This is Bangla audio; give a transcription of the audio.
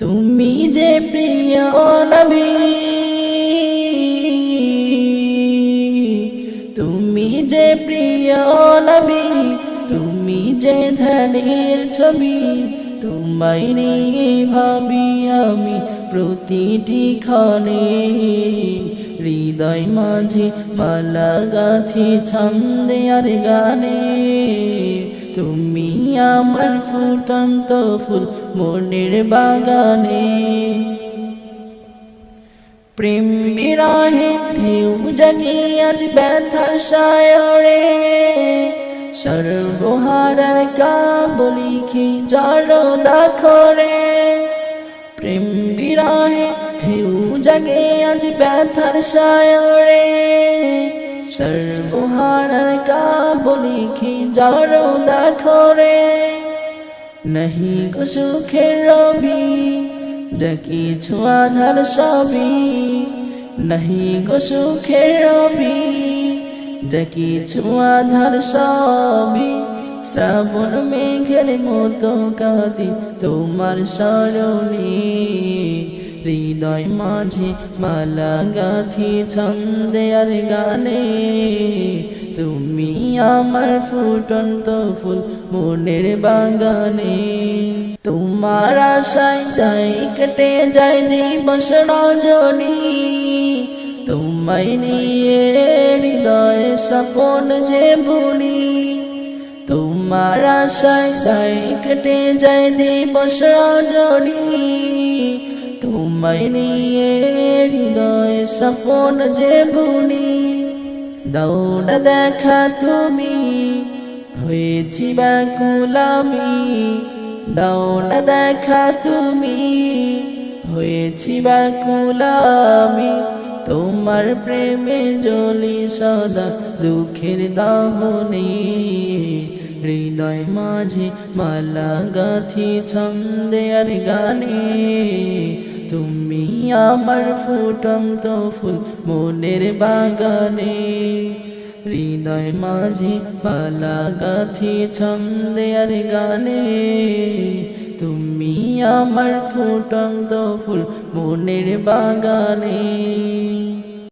তুমি যে প্রিয় নবী, তুমি যে প্রিয় নবী, তুমি যে ধ্যানের ছবি নিয়ে ভাবি আমি প্রতিটি ক্ষণে। হৃদয় মাঝে মালা গাথি, ছন্দে আর গানে। তুমি আমার ফুটন্ত ফুল মনের বাগানে। প্রেম বিরাহে ঢেউ জাগি আজ ব্যথার সায়রে। সর্বহারার কাবলি খি জড় দাখরে। প্রেম বিরাহে ঢেউ জাগে আজ ব্যথার সায়রে। সর্বহারার কাবলি কি জড়ো দেখো নহি কুসুখের রবি, যা কিছু আধার নহি কুসুখের রবি, যা কিছু আধার শ্রাবণ মেঘের মতো কাঁদি তোমার সরণী। হৃদয় মাঝে মালা গাথি ছন্দে আর গানে। তুমি আমার ফুটন্ত ফুল মনের বাগানে। তোমার আশায় যাই কেটে যায় দিবস রজনী। তোমায় নিয়ে হৃদয় সপন যে বুনি তোমার আশায় যাই কেটে যায় দিবস রজনী। তোমায় নিয়ে হৃদয় সপন যে বুনি দৌড় দেখা তুমি হয়েছি ব্যাকুলামি দৌড় দেখা তুমি হয়েছি ব্যাকুলামি তোমার প্রেমে জলি সদা দুঃখের দাহনে, হৃদয় মাঝে মালা গাথি ছন্দে আর গানে তুমি আমার ফুটন্ত ফুল মনের বাগানে। হৃদয় মাঝে পালা গাথি ছন্দে আর গানে। তুমি আমার ফুটন্ত ফুল মনের বাগানে।